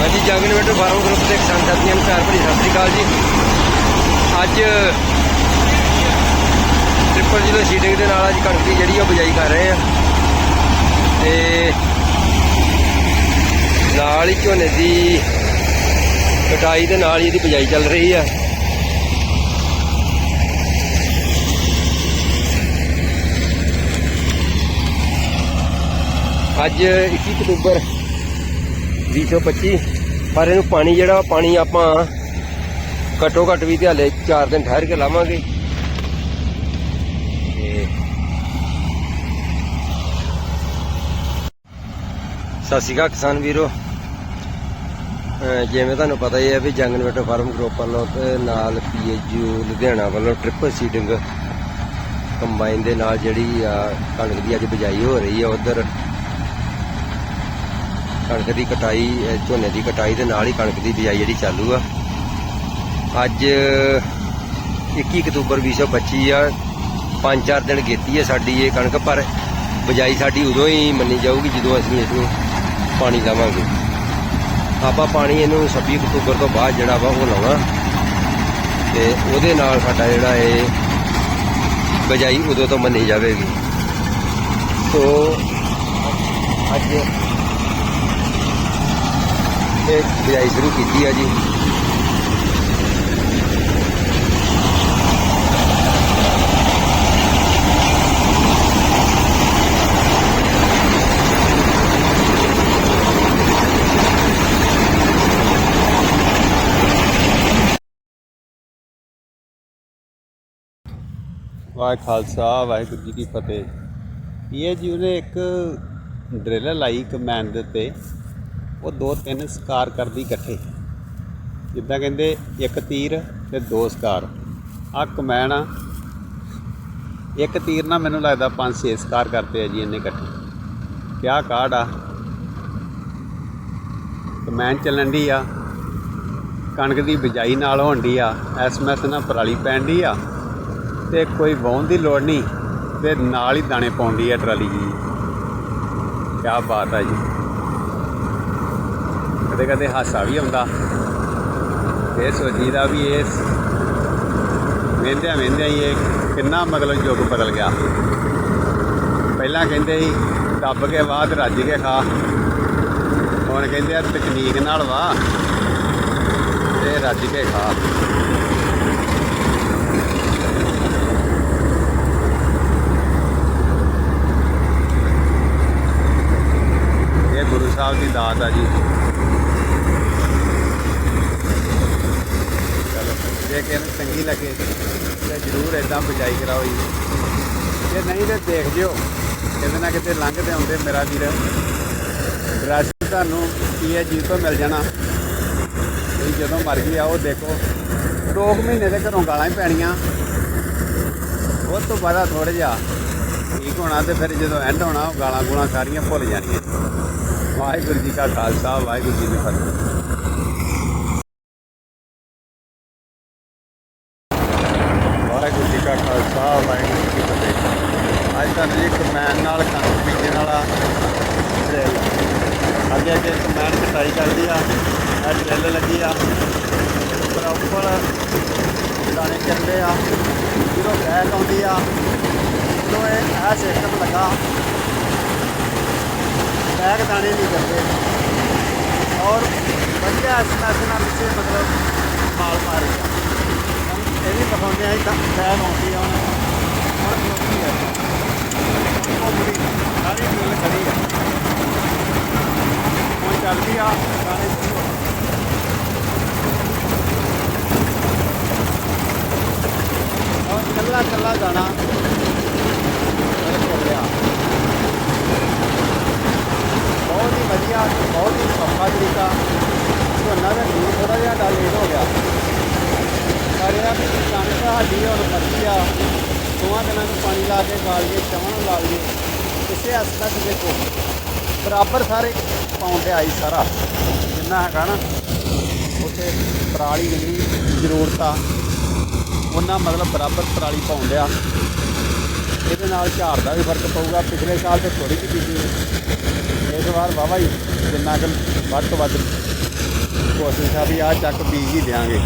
ਹਾਂਜੀ ਜਗਨਵੇਟਰ farm group ਦੇ ਕਿਸਾਨ ਸਾਥੀਆਂ ਨੂੰ ਪਿਆਰ ਭਰੀ ਸਤਿ ਸ੍ਰੀ ਅਕਾਲ ਜੀ। ਅੱਜ ਟ੍ਰਿਪਲ ਜ਼ੀਰੋ ਸੀਟਿੰਗ ਦੇ ਨਾਲ ਅੱਜ ਕਣਕ ਦੀ ਜਿਹੜੀ ਉਹ ਬਿਜਾਈ ਕਰ ਰਹੇ ਆ। ਤੇ ਨਾਲ ਹੀ ਝੋਨੇ ਦੀ ਕਟਾਈ ਦੇ ਨਾਲ ਹੀ ਇਹਦੀ ਬਿਜਾਈ ਚੱਲ ਰਹੀ ਆ। ਅੱਜ 21 ਅਕਤੂਬਰ 2025 ਪਰ ਇਹਨੂੰ ਪਾਣੀ ਜਿਹੜਾ, ਪਾਣੀ ਆਪਾਂ ਘੱਟੋ ਘੱਟ ਵੀ ਤੇ ਹਲੇ 4 ਦਿਨ ਠਹਿਰ ਕੇ ਲਾਵਾਂਗੇ। ਸਤਿ ਸ਼੍ਰੀ ਅਕਾਲ ਕਿਸਾਨ ਵੀਰੋ। ਜਿਵੇਂ ਤੁਹਾਨੂੰ ਪਤਾ ਹੀ ਹੈ ਵੀ ਜੰਗਨਵੇਟਰ ਫਾਰਮ ਗਰੁੱਪ ਵੱਲੋਂ ਤੇ ਨਾਲ ਪੀਐਚਯੂ ਲੁਧਿਆਣਾ ਵੱਲੋਂ ਟ੍ਰਿਪਲ ਸੀਡਿੰਗ ਕੰਬਾਈਨ ਦੇ ਨਾਲ ਜਿਹੜੀ ਆ ਕਣਕ ਦੀ ਅੱਜ ਬਿਜਾਈ ਹੋ ਰਹੀ ਹੈ ਉਧਰ ਕਣਕ ਦੀ ਕਟਾਈ ਝੋਨੇ ਦੀ ਕਟਾਈ ਦੇ ਨਾਲ ਹੀ ਕਣਕ ਦੀ ਬਿਜਾਈ ਜਿਹੜੀ ਚਾਲੂ ਆ। ਅੱਜ 21 ਅਕਤੂਬਰ 2025 ਆ, ਪੰਜ ਚਾਰ ਦਿਨ ਗੇਤੀ ਹੈ ਸਾਡੀ ਇਹ ਕਣਕ, ਪਰ ਬਿਜਾਈ ਸਾਡੀ ਉਦੋਂ ਹੀ ਮੰਨੀ ਜਾਊਗੀ ਜਦੋਂ ਅਸੀਂ ਇਸ ਨੂੰ ਪਾਣੀ ਲਾਵਾਂਗੇ। ਆਪਾਂ ਪਾਣੀ ਇਹਨੂੰ 26 ਅਕਤੂਬਰ ਤੋਂ ਬਾਅਦ ਜਿਹੜਾ ਵਾ ਉਹ ਲਾਉਣਾ। ਤੇ ਉਹਦੇ ਨਾਲ ਸਾਡਾ ਜਿਹੜਾ ਇਹ ਬਿਜਾਈ ਉਦੋਂ ਤੋਂ ਮੰਨੀ ਜਾਵੇਗੀ। ਸੋ ਅੱਜ ਇਹ ਬਿਜਾਈ ਸ਼ੁਰੂ ਕੀਤੀ ਆ ਜੀ। ਵਾਹਿ ਖਾਲਸਾ, ਵਾਹਿਗੁਰੂ ਜੀ ਕੀ ਫਤਿਹ। ਇਹ ਜੀ ਉਹਨੇ ਇੱਕ ਡਰਿਲ ਲਾਈ ਕਮੈਨ ਦੇ ਉੱਤੇ। ਉਹ ਦੋ ਤਿੰਨ ਸਕਾਰ ਕਰਦੀ ਇਕੱਠੇ। ਜਿੱਦਾਂ ਕਹਿੰਦੇ, ਇੱਕ ਤੀਰ ਤੇ ਦੋ ਸਕਾਰ। ਆ ਕਮੈਨ ਆ। ਇੱਕ ਤੀਰ ਨਾਲ ਮੈਨੂੰ ਲੱਗਦਾ ਪੰਜ ਛੇ ਸਕਾਰ ਕਰਤੇ ਆ ਜੀ ਇਹਨੇ ਇਕੱਠੇ। ਕਿਆ ਕਾਢ ਆ। ਕਮੈਨ ਚੱਲਣ ਦੀ ਆ। ਕਣਕ ਦੀ ਬਿਜਾਈ ਨਾਲ ਹੋਣ ਦੀ ਆ। ਐਸਐਮਐਸ ਨਾਲ ਪਰਾਲੀ ਪੈਣ ਦੀ ਆ। ਤੇ ਕੋਈ ਵਾਹੁਣ ਦੀ ਲੋੜ ਨਹੀਂ। ਤੇ ਨਾਲ ਹੀ ਦਾਣੇ ਪਾਉਂਦੀ ਆ ਟਰਾਲੀ ਜੀ। ਕੀ ਬਾਤ ਆ ਜੀ। ਕਦੇ ਕਦੇ ਹਾਸਾ ਵੀ ਆਉਂਦਾ। ਇਹ ਸੋਚੀਦਾ ਵੀ ਇਹ ਵੇਂਦਿਆਂ ਵੇਂਦਿਆਂ ਹੀ ਇਹ ਕਿੰਨਾ ਮਤਲਬ ਯੁੱਗ ਬਦਲ ਗਿਆ। ਪਹਿਲਾਂ ਕਹਿੰਦੇ ਸੀ, ਦੱਬ ਕੇ ਬਾਅਦ ਰੱਜ ਕੇ ਖਾ। ਹੁਣ ਕਹਿੰਦੇ ਆ, ਤਕਨੀਕ ਨਾਲ ਵਾ ਤੇ ਰੱਜ ਕੇ ਖਾ। ਇਹ ਗੁਰੂ ਸਾਹਿਬ ਦੀ ਦਾਤ ਆ ਜੀ ਚਲੋ ਜੇ ਕਿਸੇ ਨੂੰ ਚੰਗੀ ਲੱਗੇ ਤੇ ਜਰੂਰ ਇਦਾਂ ਬਜਾਈ ਕਰਾਓ ਜੀ। ਜੇ ਨਹੀਂ ਤੇ ਦੇਖ ਜਿਓ, ਕਿਤੇ ਨਾ ਕਿਤੇ ਲੰਘਦੇ ਆਉਂਦੇ ਮੇਰਾ ਵੀਰ। ਡਰੈਸ ਤੁਹਾਨੂੰ ਪੀਐਚਜੀ ਤੋਂ ਮਿਲ ਜਾਣਾ? ਤੁਸੀਂ ਜਦੋਂ ਮਰਜ਼ੀ ਆਓ, ਦੇਖੋ। ਦੋ ਕੁ ਮਹੀਨੇ ਦੇ ਘਰੋਂ ਗਾਲਾਂ ਹੀ ਪੈਣੀਆਂ। ਉਹ ਤੋਂ ਬਾਅਦ ਥੋੜਾ ਜਿਹਾ ਠੀਕ ਹੋਣਾ ਤੇ ਫਿਰ ਜਦੋਂ ਐਂਡ ਹੋਣਾ, ਉਹ ਗਾਲਾਂ ਗੂਲਾਂ ਸਾਰੀਆਂ ਭੁੱਲ ਜਾਣੀਆਂ। ਵਾਹਿਗੁਰੂ ਜੀ ਕਾ ਖਾਲਸਾ, ਵਾਹਿਗੁਰੂ ਜੀ ਕੀ ਫਤਿਹ ਵਾਹਿਗੁਰੂ ਜੀ ਕਾ ਖਾਲਸਾ ਵਾਹਿਗੁਰੂ ਜੀ ਕੀ ਫਤਿਹ ਅੱਜ ਤੁਹਾਨੂੰ ਜੀ ਕਮੈਨ ਨਾਲ ਕਣਕ ਬੀਜਣ ਵਾਲਾ ਡਰਿੱਲ ਅੱਗੇ ਅੱਗੇ ਕਮੈਨ ਕਟਾਈ ਕਰਦੀ ਆ ਇਹ ਡਰਿੱਲ ਲੱਗੀ ਆ। ਪ੍ਰੋਪਰ ਦਾਣੇ ਚੱਲਦੇ ਆ, ਜਦੋਂ ਬੈਕ ਆਉਂਦੀ ਆ ਜਦੋਂ ਇਹ ਇਹ ਸਿਸਟਮ ਲੱਗਾ। ਬੈਕ ਦਾਣੇ ਨਹੀਂ ਕਰਦੇ ਔਰ ਵਧੀਆ ਇਸ ਨਾਲ ਪਿੱਛੇ ਮਤਲਬ ਮਾਲ ਮਾਰੇਗਾ ਇਹ ਵੀ ਦਿਖਾਉਂਦੇ ਆ ਤਾਂ ਬੈਗ ਆਉਂਦੀ ਆ, ਹੁਣ ਹੁਣ ਖਲੋਤੀ ਹੈ ਉਹ ਬੜੀ ਸਾਰੀ ਮਿਲ ਖੜੀ ਹੈ ਹੁਣ ਚੱਲਦੀ ਆ। ਦਾਣੇ ਸ਼ੁਰੂ ਹੋ ਔਰ ਕੱਲਾ ਕੱਲਾ ਦਾਣਾ ਚੱਲਿਆ ਬਹੁਤ ਹੀ ਵਧੀਆ, ਬਹੁਤ ਹੀ ਸੌਖਾ ਤਰੀਕਾ। ਝੋਨਾ ਦਾ ਬੀਜ ਥੋੜਾ ਜਿਹਾ ਡਾ ਲੇਟ ਹੋ ਗਿਆ। ਪਰ ਇਹ ਵੀ ਕਣਕ ਸਾਡੀ ਔਰ ਮੱਕੀ ਆ, ਦੋਵਾਂ ਦਿਨਾਂ ਨੂੰ ਪਾਣੀ ਲਾ ਕੇ ਗਾਲ ਕੇ ਚਵਣ ਨੂੰ ਲਾ ਲਈਏ। ਇਸੇ ਅਸਲਾ ਚ ਦੇਖੋ, ਬਰਾਬਰ ਸਾਰੇ ਪਾਉਣ ਪਾਉਂਦੇ ਆਈ ਸਾਰਾ। ਜਿੰਨਾ ਹੈਗਾ ਨਾ, ਉੱਥੇ ਪਰਾਲੀ ਜਿੰਨੀ ਜ਼ਰੂਰਤ ਆ, ਉਹਨਾਂ ਮਤਲਬ ਬਰਾਬਰ ਪਰਾਲੀ ਪਾਉਣ ਆ ਇਹਦੇ ਨਾਲ ਝਾੜ ਦਾ ਵੀ ਫ਼ਰਕ ਪਊਗਾ। ਪਿਛਲੇ ਸਾਲ ਤੇ ਥੋੜੀ ਜਿਹੀ ਬੀਜੀ ਇਸ ਵਾਰ ਵਾਵਾ ਹੀ ਜਿੰਨਾ ਕੁ ਵੱਧ ਤੋਂ ਵੱਧ ਕੋਸ਼ਿਸ਼ ਆ ਵੀ ਆ ਚੱਕ ਬੀਜ ਹੀ ਦਿਆਂਗੇ।